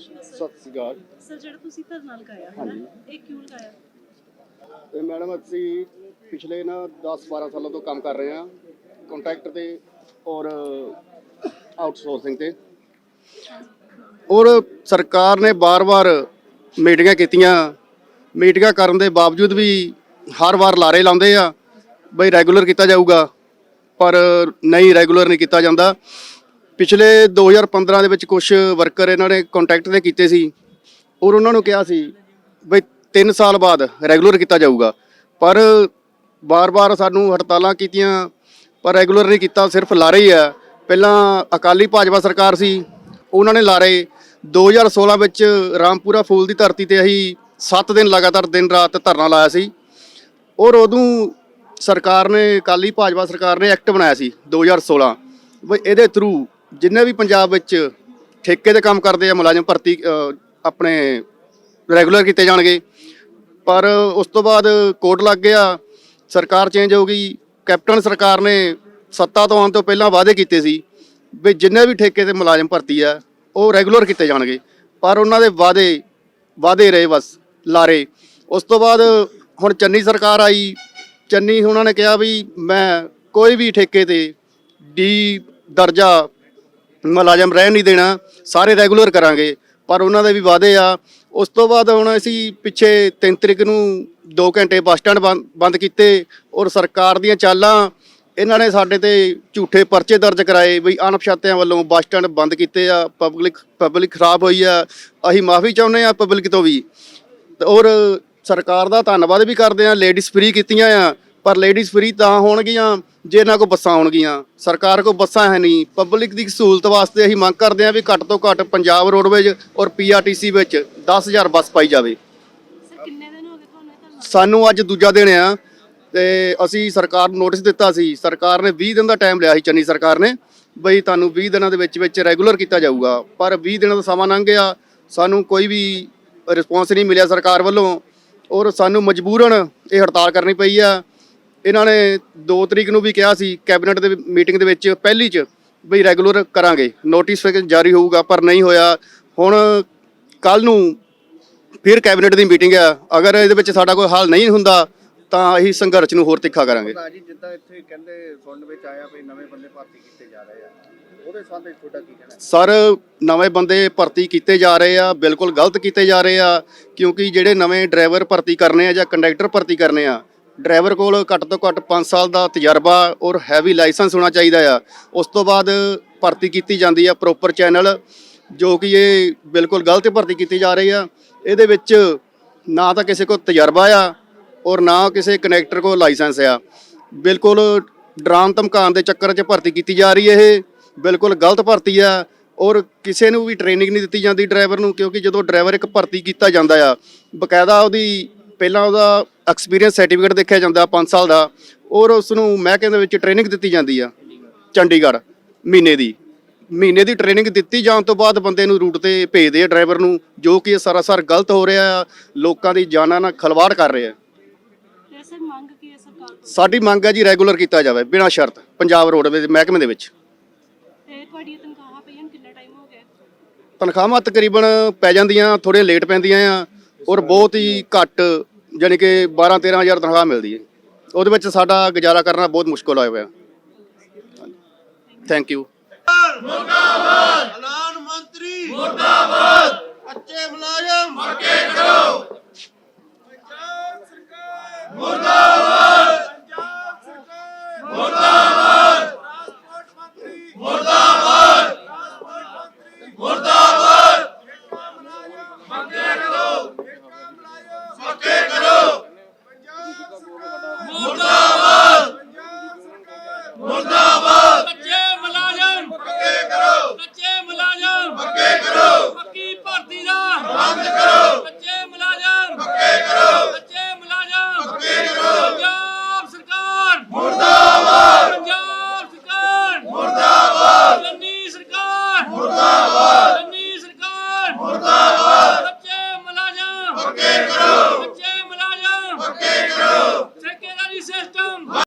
ਸਤਿ ਸ਼੍ਰੀ ਅਕਾਲ। ਸਰ ਜਿਹੜਾ ਤੁਸੀਂ ਧਰਨਾ ਲਗਾਇਆ ਹੈ ਨਾ ਇਹ ਕਿਉਂ ਲਗਾਇਆ? ਤੇ ਮੈਡਮ ਅਸੀਂ ਪਿਛਲੇ ਨਾ 10 12 ਸਾਲਾਂ ਤੋਂ ਕੰਮ ਕਰ ਰਹੇ ਹਾਂ ਕੰਟਰੈਕਟ ਤੇ ਔਰ ਆਊਟਸੋਰਸਿੰਗ ਤੇ। ਔਰ ਸਰਕਾਰ ਨੇ ਬਾਰ-ਬਾਰ ਮੀਟਿੰਗਾਂ ਕੀਤੀਆਂ। ਮੀਟਿੰਗਾਂ ਕਰਨ ਦੇ ਬਾਵਜੂਦ ਵੀ ਹਰ ਵਾਰ ਲਾਰੇ ਲਾਉਂਦੇ ਆ ਬਈ ਰੈਗੂਲਰ ਕੀਤਾ ਜਾਊਗਾ ਪਰ ਨਹੀਂ ਰੈਗੂਲਰ ਨਹੀਂ ਕੀਤਾ ਜਾਂਦਾ। ਪਿਛਲੇ 2015 ਦੇ ਵਿੱਚ ਕੁਝ ਵਰਕਰ ਇਹਨਾਂ ਨੇ ਕੰਟੈਕਟ ਤੇ ਕੀਤੇ ਸੀ ਔਰ ਉਹਨਾਂ ਨੂੰ ਕਿਹਾ ਸੀ ਬਈ 3 ਸਾਲ ਬਾਅਦ ਰੈਗੂਲਰ ਕੀਤਾ ਜਾਊਗਾ। ਪਰ ਬਾਰ-ਬਾਰ ਸਾਨੂੰ ਹੜਤਾਲਾਂ ਕੀਤੀਆਂ, ਪਰ ਰੈਗੂਲਰ ਨਹੀਂ ਕੀਤਾ, ਸਿਰਫ ਲਾਰੇ ਹੀ ਆ। ਪਹਿਲਾਂ ਅਕਾਲੀ ਭਾਜਪਾ ਸਰਕਾਰ ਸੀ, ਉਹਨਾਂ ਨੇ ਲਾਰੇ। 2016 ਵਿੱਚ ਰਾਮਪੁਰਾ ਫੂਲ ਦੀ ਧਰਤੀ ਤੇ ਅਸੀਂ 7 ਦਿਨ ਲਗਾਤਾਰ ਦਿਨ ਰਾਤ ਧਰਨਾ ਲਾਇਆ ਸੀ। ਔਰ ਉਦੋਂ ਸਰਕਾਰ ਨੇ, ਅਕਾਲੀ ਭਾਜਪਾ ਸਰਕਾਰ ਨੇ ਐਕਟ ਬਣਾਇਆ ਸੀ 2016 ਬਈ ਇਹਦੇ ਥਰੂ ਜਿੰਨੇ ਵੀ ਪੰਜਾਬ ਵਿੱਚ ਠੇਕੇ ਤੇ ਕੰਮ ਕਰਦੇ ਆ, ਮੁਲਾਜ਼ਮ ਭਰਤੀ ਆਪਣੇ ਰੈਗੂਲਰ ਕੀਤੇ ਜਾਣਗੇ, ਪਰ ਉਸ ਤੋਂ ਬਾਅਦ ਕੋਰਟ ਲੱਗ ਗਿਆ, ਸਰਕਾਰ ਚੇਂਜ ਹੋ ਗਈ, ਕੈਪਟਨ ਸਰਕਾਰ ਨੇ ਸੱਤਾ ਤੋਂ ਆਉਣ ਤੋਂ ਪਹਿਲਾਂ ਵਾਅਦੇ ਕੀਤੇ ਸੀ ਵੀ ਜਿੰਨੇ ਵੀ ਠੇਕੇ ਤੇ ਮੁਲਾਜ਼ਮ ਭਰਤੀ ਆ, ਉਹ ਰੈਗੂਲਰ ਕੀਤੇ ਜਾਣਗੇ, ਪਰ ਉਹਨਾਂ ਦੇ ਵਾਅਦੇ ਵਾਅਦੇ ਰਹੇ ਬਸ, ਲਾਰੇ। ਉਸ ਤੋਂ ਬਾਅਦ ਹੁਣ ਚੰਨੀ ਸਰਕਾਰ ਆਈ, ਚੰਨੀ ਉਹਨਾਂ ਨੇ ਕਿਹਾ ਵੀ ਮੈਂ ਕੋਈ ਵੀ ਠੇਕੇ ਤੇ ਡੀ ਦਰਜਾ ਮੁਲਾਜ਼ਮ ਰਹਿਣ ਨਹੀਂ ਦੇਣਾ, ਸਾਰੇ ਰੈਗੂਲਰ ਕਰਾਂਗੇ। ਪਰ ਉਹਨਾਂ ਦੇ ਵੀ ਵਾਅਦੇ ਆ। ਉਸ ਤੋਂ ਬਾਅਦ ਹੁਣ ਅਸੀਂ ਪਿੱਛੇ 3 ਤਰੀਕ ਨੂੰ 2 ਘੰਟੇ ਬੱਸ ਸਟੈਂਡ ਬੰਦ- ਬੰਦ ਕੀਤੇ ਔਰ ਸਰਕਾਰ ਦੀਆਂ ਚਾਲਾਂ, ਇਹਨਾਂ ਨੇ ਸਾਡੇ ਤੇ ਝੂਠੇ ਪਰਚੇ ਦਰਜ ਕਰਾਏ ਵੀ ਅਣਪਛਾਤਿਆਂ ਵੱਲੋਂ ਬੱਸ ਸਟੈਂਡ ਬੰਦ ਕੀਤੇ ਆ ਪਬਲਿਕ ਪਬਲਿਕ ਖਰਾਬ ਹੋਈ ਆ। ਅਸੀਂ ਮਾਫੀ ਚਾਹੁੰਦੇ ਆ ਪਬਲਿਕ ਤੋਂ ਵੀ। ਔਰ ਸਰਕਾਰ ਦਾ ਧੰਨਵਾਦ ਵੀ ਕਰਦੇ ਆ ਲੇਡੀਜ਼ ਫ੍ਰੀ ਕੀਤੀਆਂ ਆ। ਪਰ ਲੇਡੀਜ਼ ਫ੍ਰੀ ਤਾਂ ਹੋਣਗੀਆਂ ਜੇ ਇਹਨਾਂ ਕੋ ਬੱਸਾਂ ਹੋਣਗੀਆਂ ਸਰਕਾਰ ਕੋ ਬੱਸਾਂ ਹੈ ਨਹੀਂ। ਪਬਲਿਕ ਦੀ ਸਹੂਲਤ ਵਾਸਤੇ ਅਸੀਂ ਮੰਗ ਕਰਦੇ ਆ ਵੀ ਘੱਟ ਤੋਂ ਘੱਟ ਪੰਜਾਬ ਰੋਡਵੇਜ ਔਰ ਪੀਆਰਟੀਸੀ ਵਿੱਚ 10000 ਬੱਸ ਪਾਈ ਜਾਵੇ। ਹੋ ਸਾਨੂੰ ਅੱਜ ਦੂਜਾ ਦਿਨ ਆ ਤੇ ਅਸੀਂ ਸਰਕਾਰ ਨੂੰ ਨੋਟਿਸ ਦਿੱਤਾ ਸੀ। ਸਰਕਾਰ ਨੇ 20 ਦਿਨ ਦਾ ਟਾਈਮ ਲਿਆ ਸੀ ਚੰਨੀ ਸਰਕਾਰ ਨੇ ਬਈ ਤੁਹਾਨੂੰ 20 ਦਿਨਾਂ ਦੇ ਵਿੱਚ ਵਿੱਚ ਰੈਗੂਲਰ ਕੀਤਾ ਜਾਊਗਾ। ਪਰ 20 ਦਿਨਾਂ ਦਾ ਸਮਾਂ ਲੰਘ ਗਿਆ। ਸਾਨੂੰ ਕੋਈ ਵੀ ਰਿਸਪੌਂਸ ਨਹੀਂ ਮਿਲਿਆ ਸਰਕਾਰ ਵੱਲੋਂ ਔਰ ਸਾਨੂੰ ਮਜਬੂਰਨ ਇਹ ਹੜਤਾਲ ਕਰਨੀ ਪਈ ਆ। ਇਹਨਾਂ ਨੇ 2 ਤਰੀਕ ਨੂੰ ਵੀ ਕਿਹਾ ਸੀ ਕੈਬਨਿਟ ਦੇ ਮੀਟਿੰਗ ਦੇ ਵਿੱਚ ਪਹਿਲੀ ਚ ਬਈ ਰੈਗੂਲਰ ਕਰਾਂਗੇ। ਨੋਟਿਸ ਜਾਰੀ ਹੋਊਗਾ ਪਰ ਨਹੀਂ ਹੋਇਆ। ਹੁਣ ਕੱਲ ਨੂੰ ਫਿਰ ਕੈਬਨਿਟ ਦੀ ਮੀਟਿੰਗ ਆ। ਅਗਰ ਇਹਦੇ ਵਿੱਚ ਸਾਡਾ ਕੋਈ ਹੱਲ ਨਹੀਂ ਹੁੰਦਾ ਤਾਂ ਅਸੀਂ ਸੰਘਰਸ਼ ਨੂੰ ਹੋਰ ਤਿੱਖਾ ਕਰਾਂਗੇ। ਜੀ ਜਿੱਦਾਂ ਇੱਥੇ ਕਹਿੰਦੇ ਸੁਣਨ ਵਿੱਚ ਆਇਆ ਵੀ ਨਵੇਂ ਬੰਦੇ ਭਰਤੀ ਕੀਤੇ ਜਾ ਰਹੇ ਆ। ਉਹਦੇ ਸੰਬੰਧ ਵਿੱਚ ਤੁਹਾਡਾ ਕੀ ਕਹਿਣਾ ਹੈ? ਸਰ ਨਵੇਂ ਬੰਦੇ ਭਰਤੀ ਕੀਤੇ ਜਾ ਰਹੇ ਆ ਬਿਲਕੁਲ ਗਲਤ ਕੀਤੇ ਜਾ ਰਹੇ ਆ ਕਿਉਂਕਿ ਜਿਹੜੇ ਨਵੇਂ ਡਰਾਈਵਰ ਭਰਤੀ ਕਰਨੇ ਆ ਜਾਂ ਕੰਡਕਟਰ ਭਰਤੀ ਕਰਨੇ ਆ ਡਰਾਈਵਰ ਕੋਲ ਘੱਟ ਤੋਂ ਘੱਟ 5 ਸਾਲ ਦਾ ਤਜਰਬਾ ਔਰ ਹੈਵੀ ਲਾਇਸੈਂਸ ਹੋਣਾ ਚਾਹੀਦਾ ਆ। ਉਸ ਤੋਂ ਬਾਅਦ ਭਰਤੀ ਕੀਤੀ ਜਾਂਦੀ ਆ ਪ੍ਰੋਪਰ ਚੈਨਲ ਜੋ ਕਿ ਇਹ ਬਿਲਕੁਲ ਗਲਤ ਭਰਤੀ ਕੀਤੀ ਜਾ ਰਹੀ ਆ। ਇਹਦੇ ਵਿੱਚ ਨਾ ਤਾਂ ਕਿਸੇ ਕੋਲ ਤਜਰਬਾ ਆ ਔਰ ਨਾ ਕਿਸੇ ਕਨੈਕਟਰ ਕੋਲ ਲਾਇਸੈਂਸ ਆ। ਬਿਲਕੁਲ ਡਰਾਮ ਧਮਕਾਉਣ ਦੇ ਚੱਕਰ 'ਚ ਭਰਤੀ ਕੀਤੀ ਜਾ ਰਹੀ ਇਹ। ਬਿਲਕੁਲ ਗਲਤ ਭਰਤੀ ਆ ਔਰ ਕਿਸੇ ਨੂੰ ਵੀ ਟ੍ਰੇਨਿੰਗ ਨਹੀਂ ਦਿੱਤੀ ਜਾਂਦੀ ਡਰਾਈਵਰ ਨੂੰ, ਕਿਉਂਕਿ ਜਦੋਂ ਡਰਾਈਵਰ ਇੱਕ ਭਰਤੀ ਕੀਤਾ ਜਾਂਦਾ ਆ, ਬਕਾਇਦਾ ਉਹਦੀ ਪਹਿਲਾਂ ਉਹਦਾ ਐਕਸਪੀਰੀਅੰਸ ਸਰਟੀਫਿਕੇਟ ਦੇਖਿਆ ਜਾਂਦਾ 5 ਸਾਲ ਦਾ ਔਰ ਉਸ ਨੂੰ ਮਹਿਕਮੇ ਦੇ ਵਿੱਚ ਟ੍ਰੇਨਿੰਗ ਦਿੱਤੀ ਜਾਂਦੀ ਆ ਚੰਡੀਗੜ੍ਹ ਮਹੀਨੇ ਦੀ। ਮਹੀਨੇ ਦੀ ਟ੍ਰੇਨਿੰਗ ਦਿੱਤੀ ਜਾਣ ਤੋਂ ਬਾਅਦ ਬੰਦੇ ਨੂੰ ਰੂਟ ਤੇ ਭੇਜਦੇ ਆ ਡਰਾਈਵਰ ਨੂੰ ਜੋ ਕਿ ਇਹ ਸਰਾਸਰ ਗਲਤ ਹੋ ਰਿਹਾ ਆ ਲੋਕਾਂ ਦੀ ਜਾਨਾਂ ਨਾਲ ਖਲਵਾੜ ਕਰ ਰਿਹਾ ਸਾਡੀ ਮੰਗ ਹੈ ਜੀ ਰੈਗੂਲਰ ਕੀਤਾ ਜਾਵੇ ਬਿਨਾਂ ਸ਼ਰਤ ਪੰਜਾਬ ਰੋਡਵੇਜ਼ ਮਹਿਕਮੇ ਦੇ ਵਿੱਚ। ਤੇ ਤਨਖਾਹਾਂ ਪਈਆਂ ਨੂੰ ਕਿੰਨਾ ਟਾਈਮ ਹੋ ਗਿਆ? ਤਨਖਾਹਾਂ ਤਕਰੀਬਨ ਪੈ ਜਾਂਦੀਆਂ ਥੋੜ੍ਹੀਆਂ ਲੇਟ ਪੈਂਦੀਆਂ ਆ ਔਰ ਬਹੁਤ ਹੀ ਘੱਟ ਜਾਨੀ ਕਿ 12 13000 ਤਨਖਾਹ ਮਿਲਦੀ ਹੈ। ਉਹਦੇ ਵਿੱਚ ਸਾਡਾ ਗੁਜ਼ਾਰਾ ਕਰਨਾ ਬਹੁਤ ਮੁਸ਼ਕਲ ਹੋਇਆ ਹੋਇਆ। ਥੈਂਕ ਯੂ ਮੁਰਦਾਬਾਦ! ਐਲਾਨ ਮੰਤਰੀ! ਮੁਰਦਾਬਾਦ! ਕੱਚੇ ਮੁਲਾਜ਼ਮ! ਮਰਕੇ ਕਰੋ